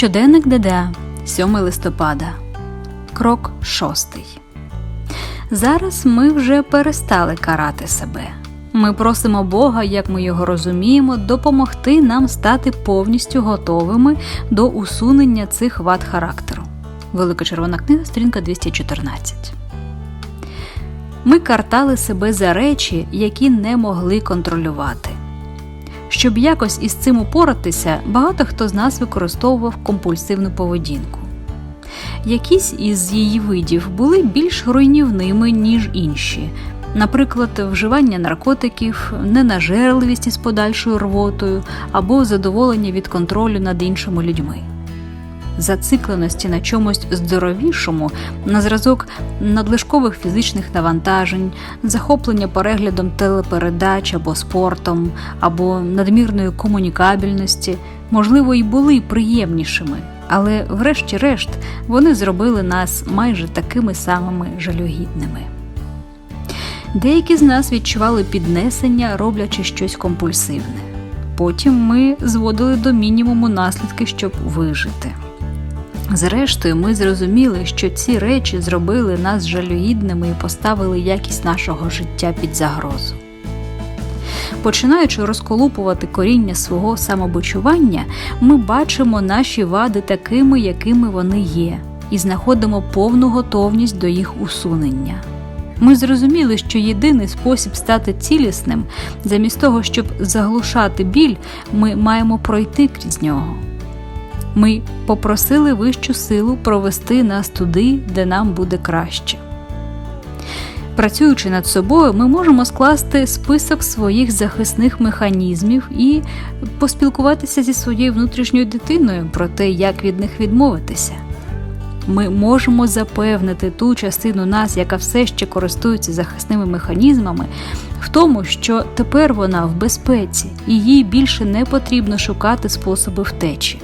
Щоденник ДД, 7 листопада. Крок 6. Зараз ми вже перестали карати себе. Ми просимо Бога, як ми його розуміємо, допомогти нам стати повністю готовими до усунення цих вад характеру. Велика червона книга, сторінка 214. Ми картали себе за речі, які не могли контролювати. Щоб якось із цим упоратися, багато хто з нас використовував компульсивну поведінку. Якісь із її видів були більш руйнівними, ніж інші, наприклад, вживання наркотиків, ненажерливість із подальшою рвотою або задоволення від контролю над іншими людьми. Зацикленості на чомусь здоровішому, на зразок надлишкових фізичних навантажень, захоплення переглядом телепередач або спортом, або надмірної комунікабельності, можливо, і були приємнішими, але, врешті-решт, вони зробили нас майже такими самими жалюгідними. Деякі з нас відчували піднесення, роблячи щось компульсивне. Потім ми зводили до мінімуму наслідки, щоб вижити. Зрештою, ми зрозуміли, що ці речі зробили нас жалюгідними і поставили якість нашого життя під загрозу. Починаючи розколупувати коріння свого самобочування, ми бачимо наші вади такими, якими вони є, і знаходимо повну готовність до їх усунення. Ми зрозуміли, що єдиний спосіб стати цілісним, замість того, щоб заглушати біль, ми маємо пройти крізь нього. Ми попросили вищу силу провести нас туди, де нам буде краще. Працюючи над собою, ми можемо скласти список своїх захисних механізмів і поспілкуватися зі своєю внутрішньою дитиною про те, як від них відмовитися. Ми можемо запевнити ту частину нас, яка все ще користується захисними механізмами, в тому, що тепер вона в безпеці і їй більше не потрібно шукати способи втечі.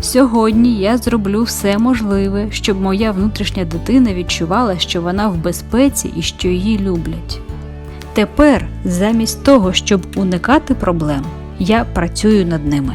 Сьогодні я зроблю все можливе, щоб моя внутрішня дитина відчувала, що вона в безпеці і що її люблять. Тепер, замість того, щоб уникати проблем, я працюю над ними.